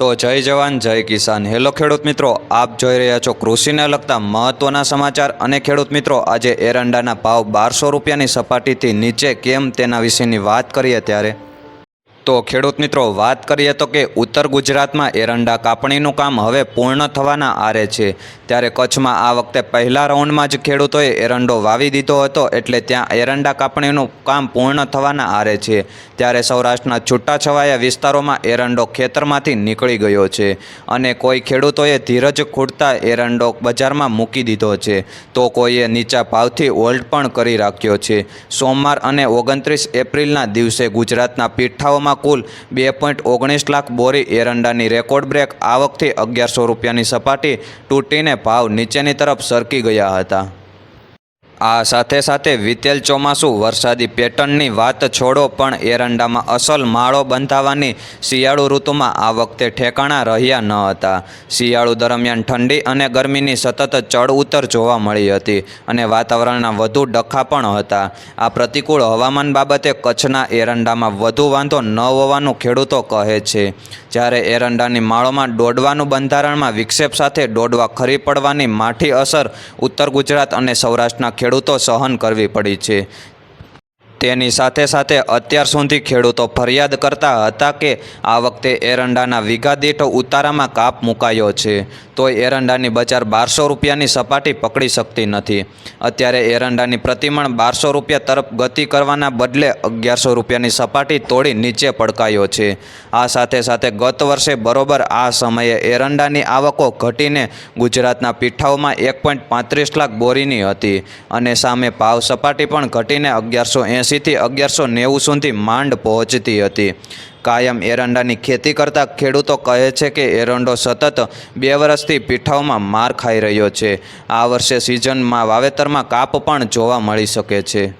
તો જય જવાન, જય કિસાન. હેલો ખેડૂત મિત્રો, આપ જોઈ રહ્યા છો કૃષિને લગતા મહત્ત્વના સમાચાર અને ખેડૂત મિત્રો, આજે એરંડાના ભાવ બારસો રૂપિયાની સપાટીથી નીચે કેમ તેના વિશેની વાત કરીએ ત્યારે તો ખેડૂત મિત્રો, વાત કરીએ તો કે ઉત્તર ગુજરાતમાં એરંડા કાપણીનું કામ હવે પૂર્ણ થવાના આરે છે. ત્યારે કચ્છમાં આ વખતે પહેલા રાઉન્ડમાં જ ખેડૂતોએ એરંડો વાવી દીધો હતો, એટલે ત્યાં એરંડા કાપણીનું કામ પૂર્ણ થવાના આરે છે. ત્યારે સૌરાષ્ટ્રના છૂટાછવાયા વિસ્તારોમાં એરંડો ખેતરમાંથી નીકળી ગયો છે અને કોઈ ખેડૂતોએ ધીરજ ખૂટતા એરંડો બજારમાં મૂકી દીધો છે. તો કોઈએ નીચા ભાવથી હોલ્ડ પણ કરી રાખ્યો છે. સોમવાર અને ઓગણત્રીસ એપ્રિલના દિવસે ગુજરાતના પીઠાઓમાં કુલ બે પોઈન્ટ ઓગણીસ લાખ બોરી એરંડાની રેકોર્ડ બ્રેક આવકથી અગિયારસો રૂપિયાની સપાટી તૂટીને ભાવ નીચેની તરફ સરકી ગયા હતા. આ સાથે સાથે વિતેલ ચોમાસું વરસાદી પેટર્નની વાત છોડો પણ એરંડામાં અસલ માળો બંધાવવાની શિયાળુ ઋતુમાં આ વખતે ઠેકાણા રહ્યા ન હતા. શિયાળુ દરમિયાન ઠંડી અને ગરમીની સતત ચડ ઉતર જોવા મળી હતી અને વાતાવરણના વધુ ડખા પણ હતા. આ પ્રતિકૂળ હવામાન બાબતે કચ્છના એરંડામાં વધુ વાંધો ન હોવાનું ખેડૂતો કહે છે. જ્યારે એરંડાની માળોમાં દોડવાનું બંધારણમાં વિક્ષેપ સાથે દોડવા ખરી પડવાની માઠી અસર ઉત્તર ગુજરાત અને સૌરાષ્ટ્રના ખેડૂતો સહન કરવી પડી છે. તેની સાથે સાથે અત્યાર સુધી ખેડૂતો ફરિયાદ કરતા હતા કે આ વખતે એરંડાના વીઘા દીઠ ઉતારામાં કાપ મુકાયો છે. તો એરંડાની બજાર બારસો રૂપિયાની સપાટી પકડી શકતી નથી. અત્યારે એરંડાની પ્રતિમણ બારસો રૂપિયા તરફ ગતિ કરવાના બદલે અગિયારસો રૂપિયાની સપાટી તોડી નીચે પડકાયો છે. આ સાથે સાથે ગત વર્ષે બરોબર આ સમયે એરંડાની આવકો ઘટીને ગુજરાતના પીઠાઓમાં એક પોઈન્ટ પાંત્રીસ લાખ બોરીની હતી અને સામે ભાવ સપાટી પણ ઘટીને અગિયારસો એંશીથી અગિયારસો નેવું સુધી માંડ પહોંચતી હતી. કાયમ એરંડાની ખેતી કરતા ખેડૂતો કહે છે કે એરંડો સતત બે વર્ષથી પીઠાઓમાં માર ખાઈ રહ્યો છે. આ વર્ષે સિઝનમાં વાવેતરમાં કાપ પણ જોવા મળી શકે છે.